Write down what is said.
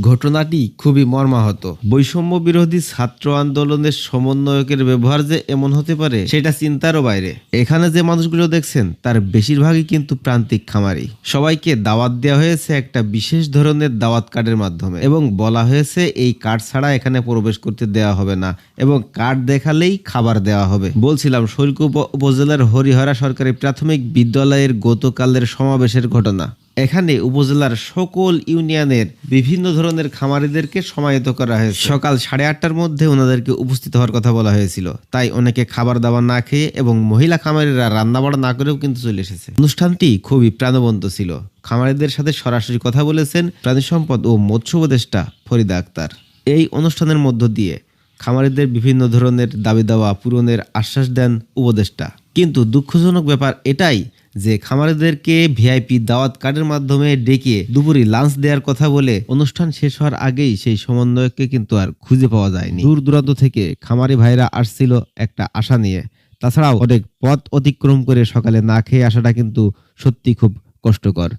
ঘটনাটি খুবই মর্মাহত। বৈষম্য বিরোধী ছাত্র আন্দোলনের সমন্বয়কের ব্যবহার যে এমন হতে পারে, সেটা চিন্তারও বাইরে। এখানে যে মানুষগুলো দেখছেন, তার বেশিরভাগই কিন্তু প্রান্তিক খামারি। সবাইকে দাওয়াত দেওয়া হয়েছে একটা বিশেষ ধরনের দাওয়াত কার্ডের মাধ্যমে এবং বলা হয়েছে এই কার্ড ছাড়া এখানে প্রবেশ করতে দেওয়া হবে না এবং কার্ড দেখালেই খাবার দেওয়া হবে। বলছিলাম শৈলকু উপ- উপজেলার হরিহরা সরকারি প্রাথমিক বিদ্যালয়ের গতকালের সমাবেশের ঘটনা। এখানে উপজেলার সকল ইউনিয়নের বিভিন্ন ধরনের খামারিদেরকে সমাহিত করা হয়েছে। সকাল সাড়ে আটটার মধ্যে ওনাদেরকে উপস্থিত হওয়ার কথা বলা হয়েছিল। তাই অনেকে খাবার দাবার না খেয়ে এবং মহিলা খামারিরা রান্নাবাড়া না করেও কিন্তু চলে এসেছে। অনুষ্ঠানটি খুবই প্রাণবন্ত ছিল। খামারিদের সাথে সরাসরি কথা বলেছেন প্রাণী সম্পদ ও মৎস্য উপদেষ্টা ফরিদা আক্তার। এই অনুষ্ঠানের মধ্য দিয়ে খামারিদের বিভিন্ন ধরনের দাবি দাওয়া পূরণের আশ্বাস দেন উপদেষ্টা। কিন্তু দুঃখজনক ব্যাপার এটাই যে খামারিদেরকে ভিআইপি দাওয়াত কার্ডের মাধ্যমে ডেকে দুপুরে লাঞ্চ দেওয়ার কথা বলে অনুষ্ঠান শেষ হওয়ার আগেই সেই সমন্বয়কে কিন্তু আর খুঁজে পাওয়া যায়নি। দূর দূরান্ত থেকে খামারি ভাইরা আসছিল একটা আশা নিয়ে। তাছাড়াও অনেক পথ অতিক্রম করে সকালে না খেয়ে আসাটা কিন্তু সত্যি খুব কষ্টকর।